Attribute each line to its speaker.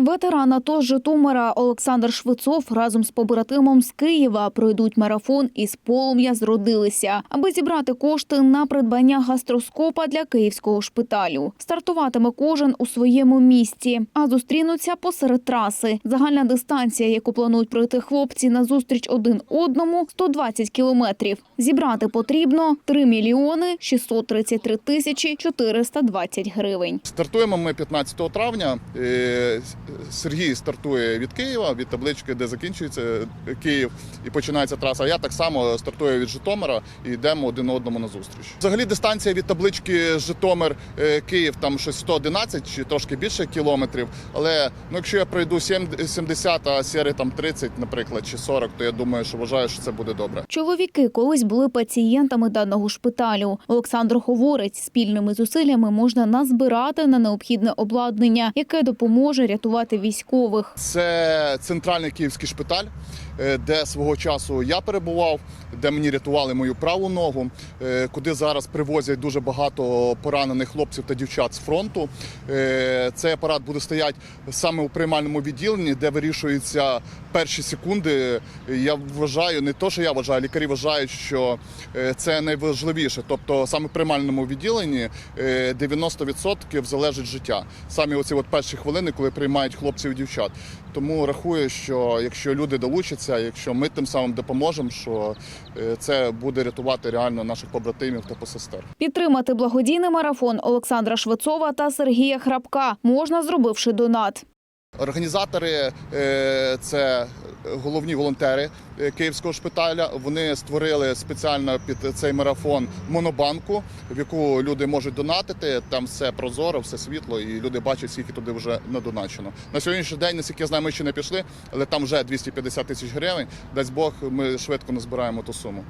Speaker 1: Ветеран АТО Житомира Олександр Швецов разом з побратимом з Києва пройдуть марафон із полум'я зродилися, аби зібрати кошти на придбання гастроскопа для київського шпиталю. Стартуватиме кожен у своєму місці, а зустрінуться посеред траси. Загальна дистанція, яку планують пройти хлопці на зустріч один одному, 120 кілометрів. Зібрати потрібно 3 мільйони 633 тисячі 420 гривень.
Speaker 2: Стартуємо ми 15 травня. Е, Сергій стартує від Києва, від таблички, де закінчується Київ, і починається траса. Я так само стартую від Житомира і йдемо один одному на зустріч. Взагалі дистанція від таблички Житомир е, Київ там щось 111 чи трошки більше кілометрів. Але ну, якщо я пройду 7 70, а сіри там 30, наприклад, чи 40, то я думаю, що вважаю, що це буде добре.
Speaker 1: Чоловіки колись були пацієнтами даного шпиталю. Олександр говорить, спільними зусиллями можна назбирати на необхідне обладнання, яке допоможе рятувати військових.
Speaker 2: Це центральний київський шпиталь, е, де свого часу я перебував, де мені рятували мою праву ногу, е, куди зараз привозять дуже багато поранених хлопців та дівчат з фронту. Е, Цей апарат буде стояти саме у приймальному відділенні, де вирішуються перші секунди. Я вважаю, не то, що я вважаю, лікарі вважають, що це найважливіше. Тобто саме в приймальному відділенні е, 90% залежить життя. Самі оці от перші хвилини, коли приймають хлопців і дівчат. Тому рахую, що якщо люди долучаться, якщо ми тим самим допоможемо, що е, це буде рятувати реально наших побратимів та посестер.
Speaker 1: Підтримати благодійний марафон Олександра Швецова та Сергія Храпка можна, зробивши донат.
Speaker 2: Організатори е, це головні волонтери е, Київського шпиталя. Вони створили спеціально під цей марафон монобанку, в яку люди можуть донатити. Там все прозоро, все світло, і люди бачать, скільки туди вже надоначено. На сьогоднішній день, наскільки я знаю, ми ще не пішли, але там вже 250 тисяч гривень. Дасть Бог, ми швидко назбираємо ту суму.